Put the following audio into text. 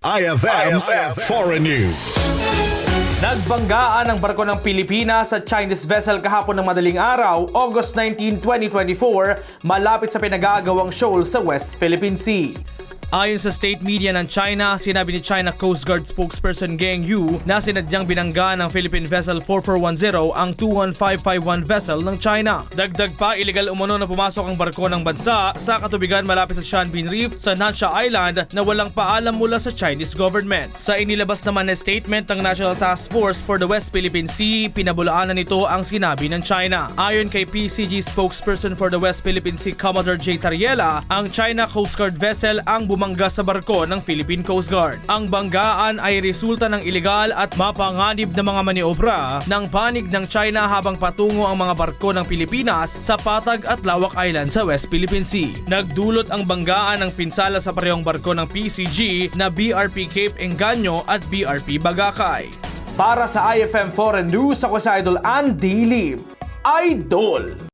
IFM, Foreign News. Nagbanggaan ang barko ng Pilipinas sa Chinese vessel kahapon ng madaling araw, August 19, 2024, malapit sa pinagagawang shoal sa West Philippine Sea. Ayon sa state media ng China, sinabi ni China Coast Guard spokesperson Geng Yu na sinadyang binangga ng Philippine Vessel 4410 ang 21551 vessel ng China. Dagdag pa, illegal umano na pumasok ang barko ng bansa sa katubigan malapit sa Shanbin Reef sa Nansha Island na walang paalam mula sa Chinese government. Sa inilabas naman na statement ng National Task Force for the West Philippine Sea, pinabulaanan nito ang sinabi ng China. Ayon kay PCG spokesperson for the West Philippine Sea Commodore J. Tariela, ang China Coast Guard vessel ang bumangga sa barko ng Philippine Coast Guard. Ang banggaan ay resulta ng ilegal at mapanganib na mga maniobra ng panig ng China habang patungo ang mga barko ng Pilipinas sa Patag at Lawak Island sa West Philippine Sea. Nagdulot ang banggaan ng pinsala sa parehong barko ng PCG na BRP Cape Engaño at BRP Bagakay. Para sa IFM Foreign News, ako si Idol Andy Lim. Idol!